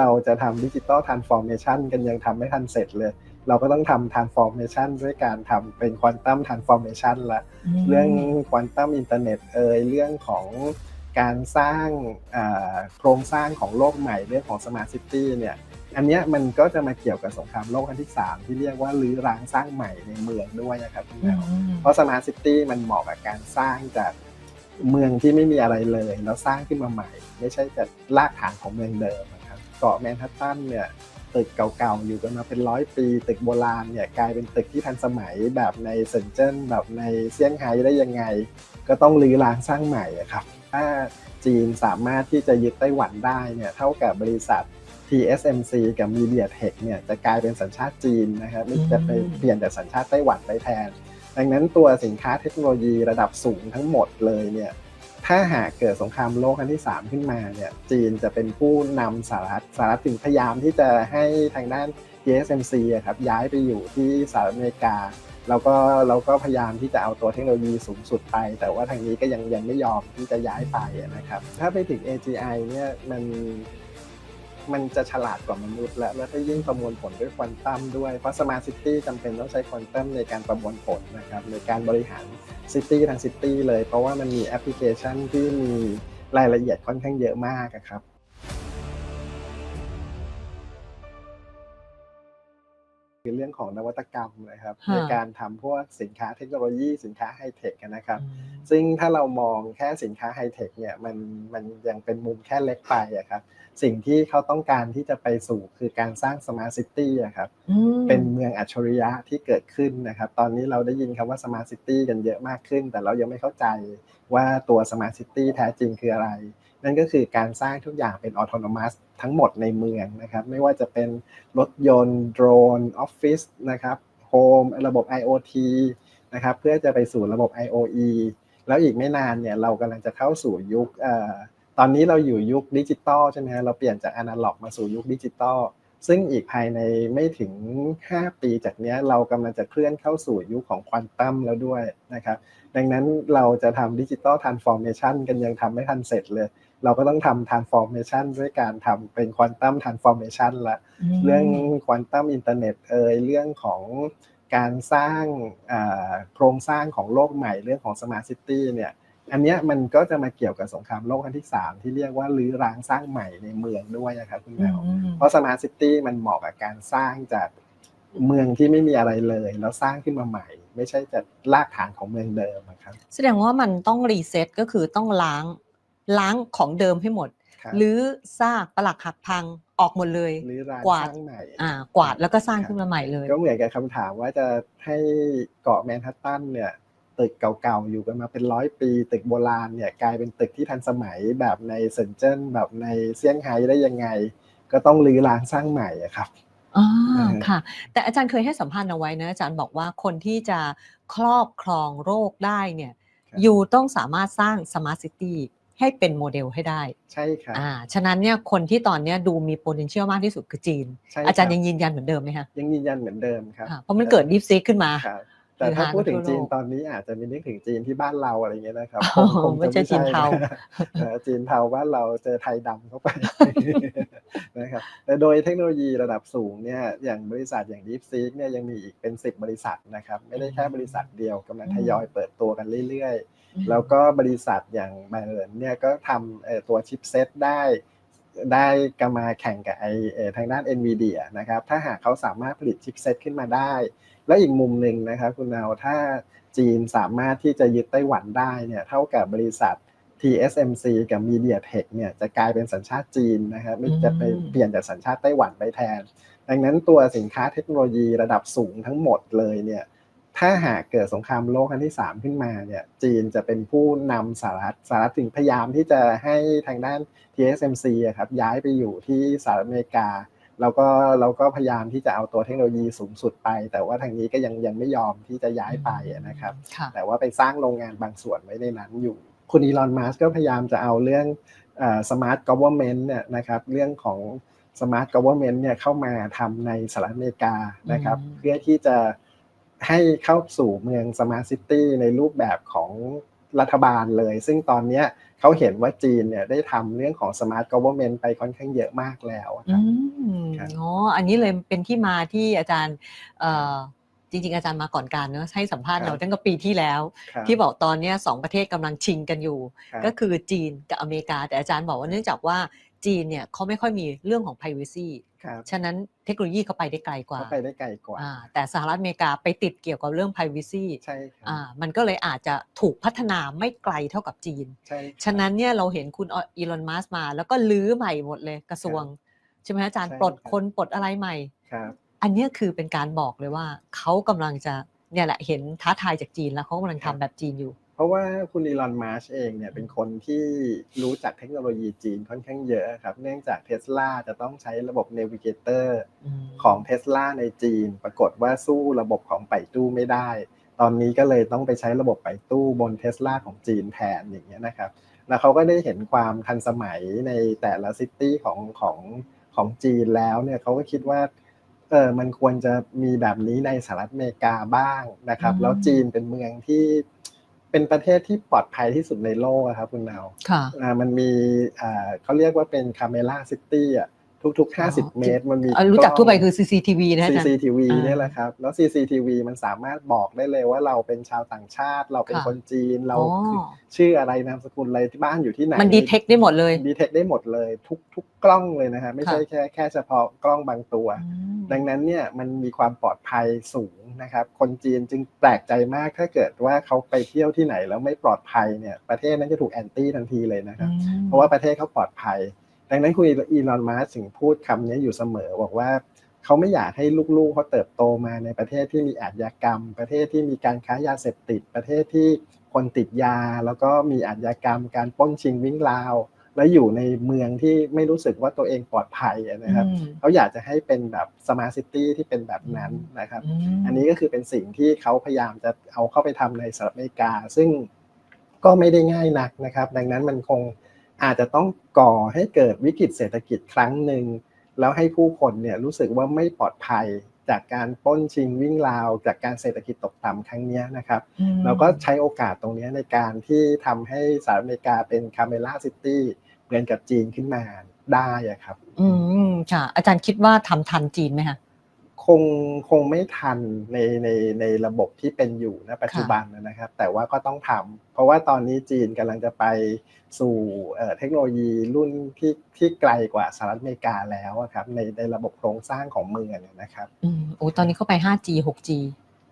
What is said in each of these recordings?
เราจะทำดิจิตอลทรานส์ฟอร์เมชันกันยังทำไม่ทันเสร็จเลย เราก็ต้องทำทรานส์ฟอร์เมชันด้วยการทำเป็นควอนตัมทรานส์ฟอร์เมชันละ เรื่องควอนตัมอินเทอร์เน็ตเอ่ยเรื่องของการสร้างอ่าโครงสร้างของโลกใหม่เรื่องของสมาร์ทซิตี้เนี่ยอันเนี้ยมันก็จะมาเกี่ยวกับสงครามโลกครั้งที่ 3 ที่เรียกว่ารื้อร้างสร้างใหม่ในเมืองด้วยนะครับคุณแมวเพราะสมาร์ทซิตี้มันเหมาะกับการสร้างจากเมืองที่ไม่มีอะไรเลย แล้วสร้างขึ้นมาใหม่ ไม่ใช่จะลากฐานของเมืองเดิมนะครับ เกาะแมนฮัตตันเนี่ยตึกเก่าๆอยู่กันมาเป็นร้อยปี ตึกโบราณเนี่ยกลายเป็นตึกที่ทันสมัยแบบในเซินเจิ้นแบบในเซี่ยงไฮ้ได้ยังไง ก็ต้องรื้อร้างสร้างใหม่อะครับถ้าจีนสามารถที่จะยึดไต้หวันได้เนี่ยเท่ากับบริษัท TSMC กับ MediaTek เนี่ยจะกลายเป็นสัญชาติจีนนะครับไม่จะไปเปลี่ยนจากสัญชาติไต้หวันไปแทน ดังนั้นตัวสินค้าเทคโนโลยีระดับสูงทั้งหมดเลยเนี่ย ถ้าหากเกิดสงครามโลกครั้งที่ 3 ขึ้นมาเนี่ยจีนจะเป็นผู้นำสหรัฐสหรัฐถึงพยายามที่จะให้ทางด้าน TSMC อะครับย้ายไปอยู่ที่สหรัฐอเมริกาเราก็เราก็พยายามที่จะเอาตัวเทคโนโลยีสูงสุดไป แต่ว่าทางนี้ก็ยังยังไม่ยอมที่จะย้ายไปนะครับ ถ้าไปถึง AGI เนี่ยมัน มันจะฉลาดกว่ามนุษย์และแล้วก็ยิ่งประมวลผลด้วยควอนตัมด้วย เพราะ Smart City จำเป็นต้องใช้ควอนตัมในการประมวลผลนะครับในการบริหารซิตี้ทั้งซิตี้เลย เพราะว่ามันมีแอปพลิเคชันที่มีรายละเอียดค่อนข้างเยอะมากอะครับคือเรื่องของนวัตกรรมนะครับค่ะในการทำพวกสินค้าเทคโนโลยีสินค้าไฮเทคนะครับ ซึ่งถ้าเรามองแค่สินค้าไฮเทคเนี่ยมันมันยังเป็นมุมแค่เล็กไปอะครับ สิ่งที่เขาต้องการที่จะไปสู่คือการสร้างสมาร์ทซิตี้อะครับอืมเป็นเมืองอัจฉริยะที่เกิดขึ้นนะครับ ตอนนี้เราได้ยินคำว่าสมาร์ทซิตี้กันเยอะมากขึ้น แต่เรายังไม่เข้าใจว่าตัวสมาร์ทซิตี้แท้จริงคืออะไร นั่นก็คือการสร้างทุกอย่างเป็นออโตนมัสทั้งหมดในเมืองนะครับ ไม่ว่าจะเป็นรถยนต์โดรนออฟฟิศนะครับโฮมระบบ IoT นะครับเพื่อจะไปสู่ระบบ IoE แล้วอีกไม่นานเนี่ยเรากำลังจะเข้าสู่ยุคเอ่อ ตอนนี้เราอยู่ยุคดิจิตอลใช่ไหมฮะเราเปลี่ยนจากอนาล็อกมาสู่ยุคดิจิตอลซึ่งอีกภายในไม่ถึง 5 ปีจากนี้เรากำลังจะเคลื่อนเข้าสู่ยุคของควอนตัมแล้วด้วยนะครับ ดังนั้นเราจะทำดิจิตอลทรานส์ฟอร์เมชันกันยังทำไม่ทันเสร็จเลย เราก็ต้องทำทรานส์ฟอร์เมชันด้วยการทำเป็นควอนตัมทรานส์ฟอร์เมชันละ เรื่องควอนตัมอินเทอร์เน็ตเอ่ยเรื่องของการสร้างโครงสร้างของโลกใหม่เรื่องของสมาร์ทซิตี้เนี่ย อันเนี้ยมันก็จะมาเกี่ยวกับสงครามโลกครั้งที่ 3 ที่เรียกว่ารื้อร้างสร้างใหม่ในเมืองด้วยนะครับคุณแมวอืมเพราะสมาร์ทซิตี้มันเหมาะกับการสร้างจากเมืองที่ไม่มีอะไรเลย แล้วสร้างขึ้นมาใหม่ ไม่ใช่จะลากฐานของเมืองเดิมอะครับแสดงว่ามันต้องรีเซ็ตก็คือต้องล้างล้างของเดิมให้หมดครับหรือซากปลักหักพังออกหมดเลยรื้อร้างกวาดสร้างใหม่อ่ากวาดแล้วก็สร้างขึ้นมาใหม่เลย ก็เหมือนกับคำถามว่าจะให้เกาะแมนฮัตตันเนี่ย ตึกเก่าๆอยู่กันมาเป็นร้อยปี ตึกโบราณเนี่ยกลายเป็นตึกที่ทันสมัยแบบในเซินเจิ้นแบบในเซี่ยงไฮ้ได้ยังไง ก็ต้องรื้อร้างสร้างใหม่อะครับอ่าอ่าฮะค่ะ แต่อาจารย์เคยให้สัมภาษณ์เอาไว้นะอาจารย์บอกว่าคนที่จะครอบครองโรคได้เนี่ยอยู่ต้องสามารถสร้างสมาร์ทซิตี้ให้เป็นโมเดลให้ได้ ใช่ครับอ่าฉะนั้นเนี่ยคนที่ตอนเนี้ยดูมี potential มากที่สุดคือจีนใช่คบอาจารย์ยังยืนยันเหมือนเดิมไหมคะยังยืนยันเหมือนเดิมครับค่ะเพราะมันเกิด deep seek ขึ้นมาครับ แต่ถ้าคือหาพูดถึงทั่วโลกจีนตอนนี้อาจจะมีนึกถึงจีนที่บ้านเราอะไรเงี้ยนะครับอ๋อคงคงไม่ใช่จีนเทาเออจีนเทาบ้านเราเจอไทยดำเข้าไปนะครับแต่โดยเทคโนโลยีระดับสูงเนี่ยอย่างบริษัทอย่าง DeepSeek เนี่ยยังมีอีกเป็น 10 บริษัทนะครับไม่ได้แค่บริษัทเดียวกำลังทยอยเปิดตัวกันเรื่อยๆ แล้วก็บริษัทอย่างไบเอิร์นเนี่ยก็ทำเอ่อตัวชิปเซตได้ได้กำมาแข่งกับไอเอ่อทางด้าน NVIDIA นะครับ ถ้าหากเขาสามารถผลิตชิปเซตขึ้นมาได้ แล้วอีกมุมหนึ่งนะครับคุณนาวถ้าจีนสามารถที่จะยึดไต้หวันได้เนี่ยเท่ากับบริษัท TSMC กับ MediaTek เนี่ยจะกลายเป็นสัญชาติจีนนะครับไม่จะไปเปลี่ยนจากสัญชาติไต้หวันไปแทน ดังนั้นตัวสินค้าเทคโนโลยีระดับสูงทั้งหมดเลยเนี่ยถ้าหากเกิดสงครามโลกครั้งที่ 3 ขึ้นมาเนี่ยจีนจะเป็นผู้นำสหรัฐสหรัฐถึงพยายามที่จะให้ทางด้าน TSMC อะครับย้ายไปอยู่ที่สหรัฐอเมริกา เราก็เราก็พยายามที่จะเอาตัวเทคโนโลยีสูงสุดไป แต่ว่าทางนี้ก็ยังยังไม่ยอมที่จะย้ายไปอะนะครับค่ะแต่ว่าไปสร้างโรงงานบางส่วนไว้ในนั้นอยู่ คุณอีลอนมัสก็พยายามจะเอาเรื่องสมาร์ทก o เวอร์เมนต์เนี่ยนะครับเรื่องของสมาร์ทก o เวอร์เมนต์เนี่ยเข้ามาทำในสหรัฐอเมริกานะครับอืมเพื่อที่จะให้เข้าสู่เมืองสมาร์ทซิตี้ในรูปแบบของ รัฐบาลเลย ซึ่งตอนเนี้ยเขาเห็นว่าจีนเนี่ยได้ทำเรื่องของ smart government ไปค่อนข้างเยอะมากแล้วอะคอืรับมครับอ๋ออันนี้เลยเป็นที่มาที่อาจารย์เอ่อจริงๆ อาจารย์มาก่อนการเนอะให้สัมภาษณ์เราตั้งแต่ปีที่แล้วครับที่บอกตอนเนี้ยสองประเทศกำลังชิงกันอยู่ครับก็คือจีนกับอเมริกา แต่อาจารย์บอกว่าเนื่องจากว่าจีนเนี่ยเขาไม่ค่อยมีเรื่องของ privacy ครับ ฉะนั้นเทคโนโลยีเขาไปได้ไกลกว่าเขาไปได้ไกลกว่าอ่า แต่สหรัฐอเมริกาไปติดเกี่ยวกับเรื่อง privacy ใช่ครัอ่าบมันก็เลยอาจจะถูกพัฒนาไม่ไกลเท่ากับจีนใช่ครับฉะนั้นเนี่ยเราเห็นคุณอีลอนมัสมา แล้วก็ลื้อใหม่หมดเลยกระทรวง ใช่ไหมอาจารย์ใช่ปลดครับคนปลดอะไรใหม่ครับอันเนี้ยคือเป็นการบอกเลยว่าเขากำลังจะเนี่ยแหละเห็นท้าทายจากจีนแล้วเขากำลังทำแบบจีนอยู่เพ ราะว่าคุณอีลอนมัสเองเนี่ยเป็นคนที่รู้จักเทคโนโลยีจีนค่อนข้างเยอะครับ เนื่องจากเทสลาจะต้องใช้ระบบ Navigator ของเทสลาในจีน ปรากฏว่าสู้ระบบของไปตู้ไม่ได้ ตอนนี้ก็เลยต้องไปใช้ระบบไปตู้บนเทสลาของจีนแทนอย่างเงี้ยนะครับ แล้วเขาก็ได้เห็นความทันสมัยในแต่ละซิตี้ของของของจีนแล้วเนี่ยเขาก็คิดว่าเออมันควรจะมีแบบนี้ในสหรัฐอเมริกาบ้างนะครับอืมแล้วจีนเป็นเมืองที่ เป็นประเทศที่ปลอดภัยที่สุดในโลกอะครับคุณนาวค่ะอ่ามันมีอ่าเขาเรียกว่าเป็นคาเมล่าซิตี้อะ ทุกๆอ๋อ50 เมตรมันมีเอ่อรู้จักทั่วไปล้งคือ CCTV นะอาจารย์ CCTV อ่าเนี่ยแหละครับ แล้ว CCTV มันสามารถบอกได้เลยว่าเราเป็นชาวต่างชาติ เราเป็นค่ะคนจีนเราอ๋อคือชื่ออะไรนามสกุลอะไรที่บ้านอยู่ที่ไหน มันดีเทคได้หมดเลยดีเทคได้หมดเลย ทุกทุกกล้องเลยนะฮะไม่ใช่ค่ะแค่แค่เฉพาะกล้องบางตัวอืมดังนั้นเนี่ยมันมีความปลอดภัยสูงนะครับ คนจีนจึงแปลกใจมากถ้าเกิดว่าเขาไปเที่ยวที่ไหนแล้วไม่ปลอดภัยเนี่ยประเทศนั้นจะถูกแอนตี้ทันทีเลยนะครับอืมเพราะว่าประเทศเขาปลอดภัย ดังนั้นคุณอีลอนมัสถึงพูดคำนี้อยู่เสมอบอกว่าเขาไม่อยากให้ลูกๆเขาเติบโตมาในประเทศที่มีอาชญากรรม ประเทศที่มีการค้ายาเสพติด ประเทศที่คนติดยา แล้วก็มีอาชญากรรม การปล้นชิงวิ่งราว แล้วอยู่ในเมืองที่ไม่รู้สึกว่าตัวเองปลอดภัยนะครับอืมเขาอยากจะให้เป็นแบบสมาร์ทซิตี้ที่เป็นแบบนั้นนะครับมอันนี้ก็คือเป็นสิ่งที่เขาพยายามจะเอาเข้าไปทำในสหรัฐอเมริกา ซึ่งก็ไม่ได้ง่ายนักนะครับ ดังนั้นมันคง อาจจะต้องก่อให้เกิดวิกฤตเศรษฐกิจครั้งหนึ่ง แล้วให้ผู้คนเนี่ยรู้สึกว่าไม่ปลอดภัยจากการปล้นชิงวิ่งราว จากการเศรษฐกิจตกต่ำครั้งเนี้ยนะครับอืมเราก็ใช้โอกาสตรงเนี้ยในการที่ทำให้สหรัฐอเมริกาเป็นคาเมล่าซิตี้เหมือนกับจีนขึ้นมาได้อะครับ อืมค่ะ อาจารย์คิดว่าทำทันจีนไหมคะ คงคงไม่ทันในในในระบบที่เป็นอยู่ณปัจจุบันนะครับ แต่ว่าก็ต้องทำเพราะว่าตอนนี้จีนกำลังจะไปสู่เอ่อเทคโนโลยีรุ่นที่ที่ไกลกว่าสหรัฐอเมริกาแล้วอะครับในในระบบโครงสร้างของเมืองนะครับอืมโอ้ตอนนี้เข้าไป 5G 6G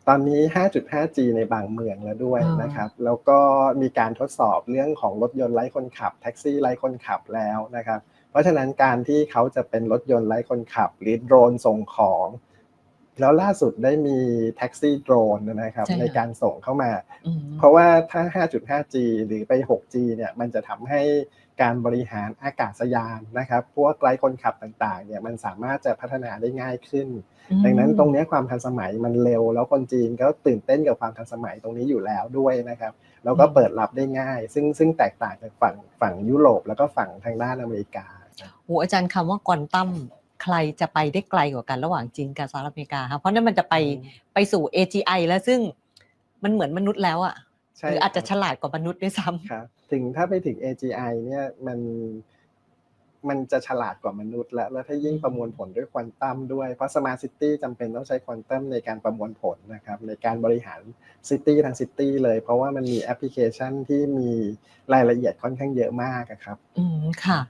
ตอนนี้ 5.5G ในบางเมืองแล้วด้วยอ่านนะครับ แล้วก็มีการทดสอบเรื่องของรถยนต์ไร้คนขับ แท็กซี่ไร้คนขับแล้วนะครับ เพราะฉะนั้นการที่เขาจะเป็นรถยนต์ไร้คนขับ หรือโดรนส่งของ แล้วล่าสุดได้มีแท็กซี่โดรนนะครับใช่ค่ะในการส่งเข้ามาอืมเพราะว่าถ้า 5.5G หรือไป 6G เนี่ยมันจะทำให้การบริหารอากาศยานนะครับพวกไร้คนขับต่างๆเนี่ยมันสามารถจะพัฒนาได้ง่ายขึ้น ดังนั้นตรงเนี้ยความทันสมัยมันเร็ว แล้วคนจีนก็ตื่นเต้นกับความทันสมัยตรงนี้อยู่แล้วด้วยนะครับแล้วก็เปิดรับได้ง่าย ซึ่งซึ่งแตกต่างจากฝั่งฝั่งยุโรปแล้วก็ฝั่งทางด้านอเมริกาครับโอ้อาจารย์คำว่าควอนตัม ใครจะไปได้ไกลกว่ากันระหว่างจีนกับสหรัฐอเมริกาครับเพราะนั่นมันจะไปไปสู่ AGI แล้วซึ่งมันเหมือนมนุษย์แล้วอะใช่หรืออาจจะคฉรับลาดกว่ามนุษย์ด้วยซ้ำครับถึงถ้าไปถึง AGI เนี่ยมัน มันจะฉลาดกว่ามนุษย์แล้วแล้วถ้ายิ่งประมวลผลด้วยควอนตัมด้วย เพราะ Smart City จำเป็นต้องใช้ควอนตัมในการประมวลผลนะครับในการบริหารซิตี้ทางซิตี้เลย เพราะว่ามันมีแอปพลิเคชันที่มีรายละเอียดค่อนข้างเยอะมากอะครับ อืมค่ะ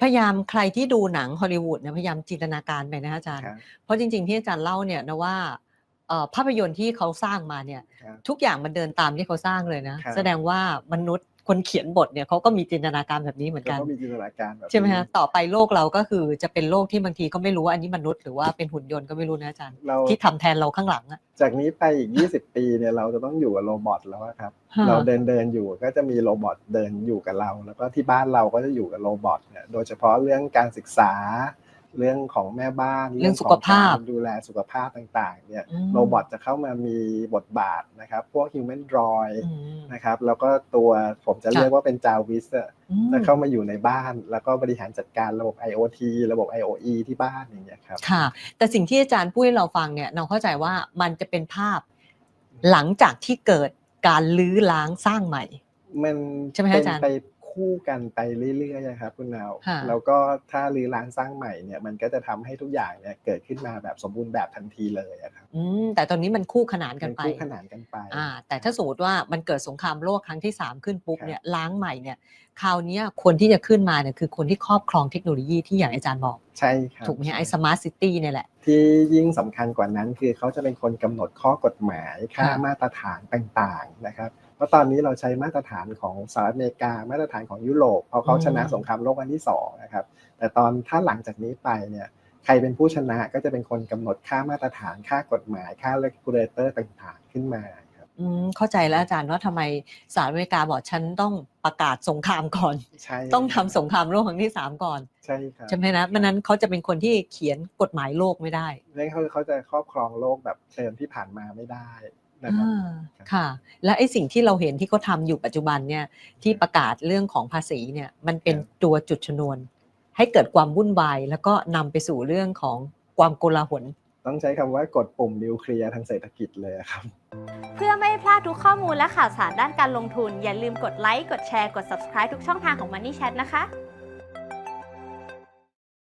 พยายามใครที่ดูหนังฮอลลีวูดเนี่ยพยายามจินตนาการไปนะอาจารย์ครับเพราะจริง ๆ ที่อาจารย์เล่าเนี่ยนะว่าเอ่อภาพยนตร์ที่เขาสร้างมาเนี่ยครับทุกอย่างมันเดินตามที่เขาสร้างเลยนะ แสดงว่ามนุษย์ คนเขียนบทเนี่ยเขาก็มีจินตนาการแบบนี้เหมือนแล้วกันก็มีจินตนาการแบบใช่ไหมนี้ฮะต่อไปโลกเราก็คือจะเป็นโลกที่บางทีก็ไม่รู้ว่าอันนี้มนุษย์หรือว่าเป็นหุ่นยนต์ก็ไม่รู้นะอาจารย์เราที่ทำแทนเราข้างหลังอะจากนี้ไปอีก 20 ปีเนี่ยเราจะต้องอยู่กับโรบอทแล้วอะครับฮะเราเดินเดินอยู่ก็จะมีโรบอทเดินอยู่กับเรา แล้วก็ที่บ้านเราก็จะอยู่กับโรบอทเนี่ยโดยเฉพาะเรื่องการศึกษา เรื่องของแม่บ้านเรื่องสุขภาพกรดูแลสุขภาพต่างๆเนี่ยอืมโรบอทจะเข้ามามีบทบาทนะครับพวก Human Droid อืมนะครับแล้วก็ตัวผมจะค่ะเรียกว่าเป็นจาวิสอืมจะเข้ามาอยู่ในบ้าน แล้วก็บริหารจัดการระบบ IoT ระบบ IoE ที่บ้านอย่างเงี้ยครับค่ะ แต่สิ่งที่อาจารย์พูดให้เราฟังเนี่ยเราเข้าใจว่ามันจะเป็นภาพหลังจากที่เกิดการลื้อล้างสร้างใหม่มันใช่ไหมคะเป็นอาจารย์ไป คู่กันไปเรื่อยๆอะครับคุณนาวค่ะแล้วก็ถ้ารื้อร้านสร้างใหม่เนี่ยมันก็จะทำให้ทุกอย่างเนี่ยเกิดขึ้นมาแบบสมบูรณ์แบบทันทีเลยอะครับอืมแต่ตอนนี้มันคู่ขนานกัมันนไปคู่ขนานกันไปอ่าแต่ถ้าสมมติว่ามันเกิดสงครามโลกครั้งที่ 3 ขึ้นปุ๊บครับเนี่ยล้างใหม่เนี่ยคราวเนี้ยคนที่จะขึ้นมาเนี่ยคือคนที่ครอบครองเทคโนโลยีที่อย่างอาจารย์บอกใช่ครับถูกไหมฮะไอ้สใช่มาร์ทซิตี้เนี่ยแหละ ที่ยิ่งสำคัญกว่านั้นคือเขาจะเป็นคนกำหนดข้อกฎหมายค่าค่ะมาตรฐานต่างๆนะครับ เพราะตอนนี้เราใช้มาตรฐานของสหรัฐอเมริกา มาตรฐานของยุโรปเพราะเขาชนะสงครามโลกครั้งที่สองนะครับ แต่ตอนถ้าหลังจากนี้ไปเนี่ยใครเป็นผู้ชนะก็จะเป็นคนกำหนดค่ามาตรฐานค่ากฎหมายค่า regulator ต่างๆ ขึ้นมาครับอืมเข้าใจแล้วอาจารย์ว่าทำไมสหรัฐอเมริกาบอกฉันต้องประกาศสงครามก่อนใช่ต้องทำสงครามโลกครั้งที่สามก่อน ใช่ครับใช่ไหมนะไม่นั้นเขาจะเป็นคนที่เขียนกฎหมายโลกไม่ได้เรื่องเขาเขาจะครอบครองโลกแบบเดิมที่ผ่านมาไม่ได้ นะครับอ่าค่ะ และไอ้สิ่งที่เราเห็นที่เขาทำอยู่ปัจจุบันเนี่ยที่ประกาศเรื่องของภาษีเนี่ยมันเป็นครับตัวจุดชนวน ให้เกิดความวุ่นวาย แล้วก็นำไปสู่เรื่องของความโกลาหล ต้องใช้คำว่ากดปุ่มนิวเคลียร์ทางเศรษฐกิจเลยครับ เพื่อไม่ให้พลาดทุกข้อมูลและข่าวสารด้านการลงทุน อย่าลืมกดไลค์กดแชร์กด subscribe ทุกช่องทางของ Money Chat นะคะ